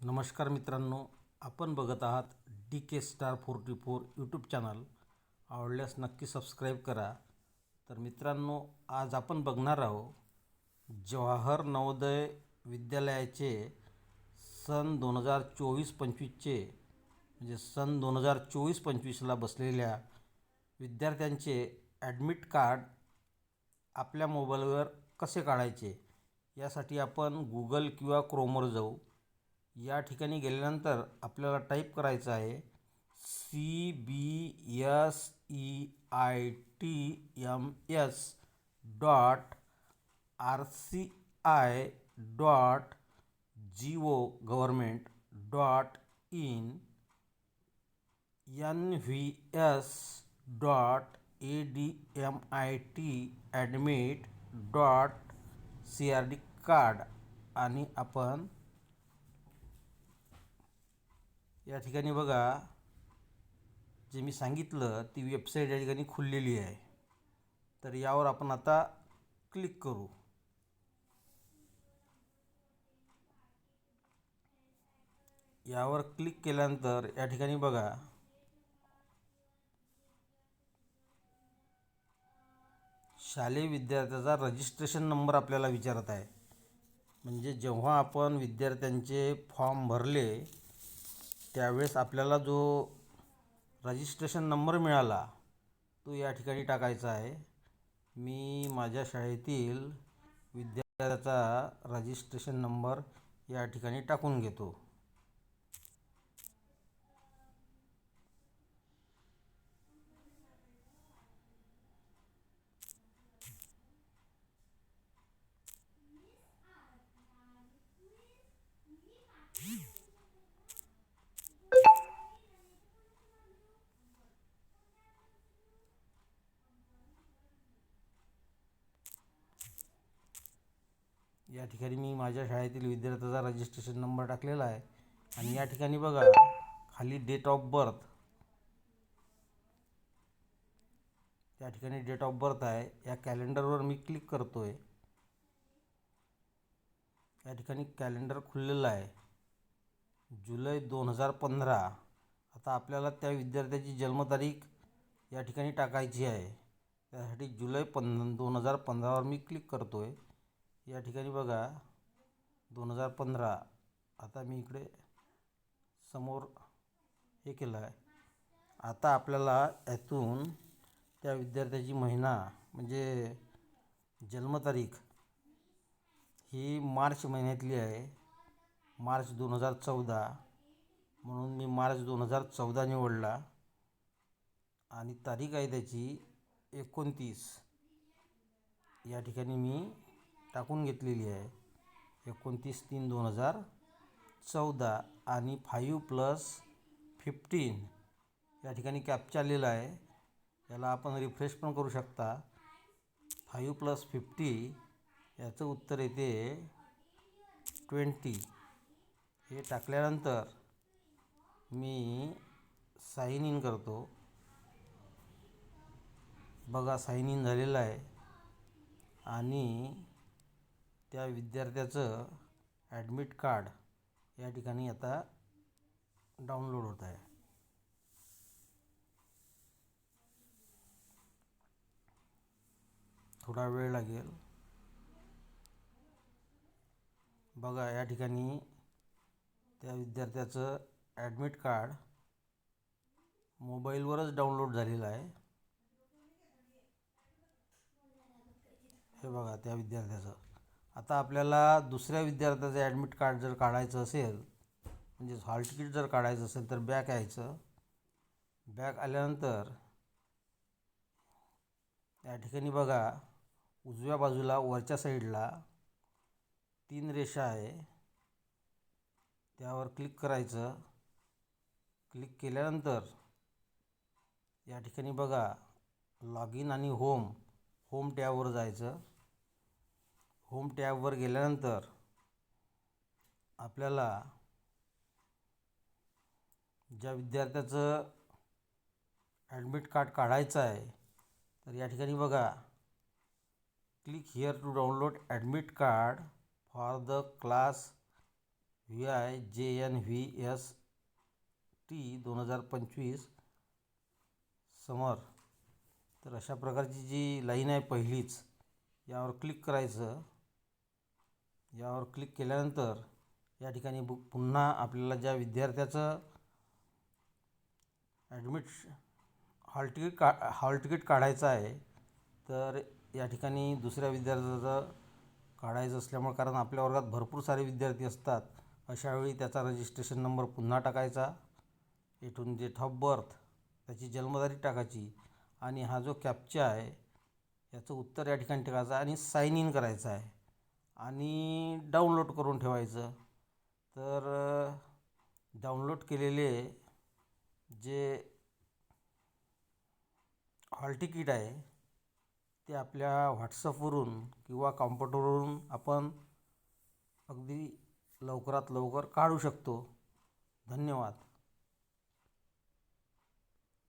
नमस्कार मित्रांनो आपण बघत आहात D K star forty four YouTube channel आवडल्यास नक्की सबस्क्राईब करा. तर मित्रांनो आज आपण बघणार आहोत जवाहर नवोदय विद्यालयाचे सन दोन हजार चोवीस पंचवीसचे म्हणजे सन दोन हजार चोवीस पंचवीसला बसलेल्या विद्यार्थ्यांचे ॲडमिट कार्ड आपल्या मोबाईलवर कसे काढायचे? यासाठी आपण गुगल किंवा क्रोमवर जाऊ. या ठिकाणी गेल्यानंतर आपल्याला टाईप करायचं आहे C B S E I T M S dot R C I dot G O government dot in N V S dot A D M I T admit dot C R D card आणि आपण या ठिकाणी बघा जे मी सांगितलं ती website या ठिकाणी खुललेली आहे. तर यावर आपण आता क्लिक करू. यावर क्लिक केल्यानंतर या ठिकाणी बघा शालेय विद्यार्थ्याचा रजिस्ट्रेशन नंबर आपल्याला विचारत आहे. म्हणजे जेव्हा आपण विद्यार्थ्यांचे फॉर्म भरले त्यावेळेस आपल्याला जो रजिस्ट्रेशन नंबर मिळाला तो या ठिकाणी टाकायचा आहे. मी माझ्या शाळेतील विद्यार्थ्याचा रजिस्ट्रेशन नंबर या ठिकाणी टाकून घेतो. या ठिकाणी मी माझ्या शाळेतील विद्यार्थ्याचा रजिस्ट्रेशन नंबर टाकलेला आहे. आणि या ठिकाणी बघा खाली डेट ऑफ बर्थ या ठिकाणी डेट ऑफ बर्थ आहे. या कॅलेंडरवर मी क्लिक करतो आहे या ठिकाणी कॅलेंडर खुललेलं आहे. जुलै दोन हजार पंधरा. आता आपल्याला त्या विद्यार्थ्याची जन्मतारीख या ठिकाणी टाकायची आहे. त्यासाठी जुलै पं दोन हजार पंधरावर मी क्लिक करतो आहे या ठिकाणी बघा दोन हजार पंधरा आता मी इकडे समोर हे केलं आहे. आता आपल्याला यातून त्या विद्यार्थ्याची महिना म्हणजे जन्मतारीख ही मार्च महिन्यातली आहे. मार्च दोन हजार चौदा म्हणून मी मार्च दोन हजार चौदा निवडला. आणि तारीख आहे त्याची एकोणतीस. या ठिकाणी मी टाकून घेतलेली आहे. एकोणतीस तीन दोन हजार चौदा आणि फाईव्ह प्लस फिफ्टीन या ठिकाणी कॅप्चा आलेला आहे. याला आपण रिफ्रेश पण करू शकता. फाईव्ह प्लस फिफ्टी याचं उत्तर येते ट्वेंटी हे टाकल्यानंतर मी साईन इन करतो. बघा साईन इन झालेलं आहे. आणि त्या विद्यार्थ्याचं ॲडमिट कार्ड या ठिकाणी आता डाउनलोड होत आहे. थोडा वेळ लागेल. बघा या ठिकाणी त्या विद्यार्थ्याचं ॲडमिट कार्ड मोबाईलवरच डाउनलोड झालेलं आहे. हे बघा त्या विद्यार्थ्याचं. आता आपल्याला दुसऱ्या विद्यार्थ्याचं ॲडमिट कार्ड जर काढायचं असेल म्हणजे हॉल तिकीट जर काढायचं असेल तर बॅक यायचं. बॅक आल्यानंतर या ठिकाणी बघा उजव्या बाजूला वरच्या साईडला तीन रेषा आहे. त्यावर क्लिक करायचं. क्लिक केल्यानंतर या ठिकाणी बघा लॉग इन आणि होम होम टॅबवर जायचं. होम टॅबवर गेल्यानंतर आपल्याला ज्या विद्यार्थ्याचं ॲडमिट कार्ड काढायचं आहे तर या ठिकाणी बघा click here to download admit card for the class V I J N V S T दोन हजार पंचवीस समर. तर अशा प्रकारची जी लाईन आहे पहिलीच यावर क्लिक करायचं. यावर क्लिक केल्यानंतर या ठिकाणी बुक पुन्हा आपल्याला ज्या विद्यार्थ्याचं ॲडमिट हॉल तिकीट का हॉल तिकीट काढायचं आहे तर या ठिकाणी दुसऱ्या विद्यार्थ्याचं काढायचं असल्यामुळे कारण आपल्या वर्गात भरपूर सारे विद्यार्थी असतात अशावेळी त्याचा रजिस्ट्रेशन नंबर पुन्हा टाकायचा. इथून डेट ऑफ बर्थ त्याची जन्मतारीख टाकायची आणि हा जो कॅप्चा आहे याचं उत्तर या ठिकाणी टाकायचं आणि साईन इन करायचं आहे. आणि डाउनलोड करून ठेवायचं. तर डाउनलोड केलेले जे हॉल तिकीट आहे ते आपल्या व्हॉट्सअपवरून किंवा कॉम्प्युटरवरून आपण अगदी लवकरात लवकर काढू शकतो. धन्यवाद.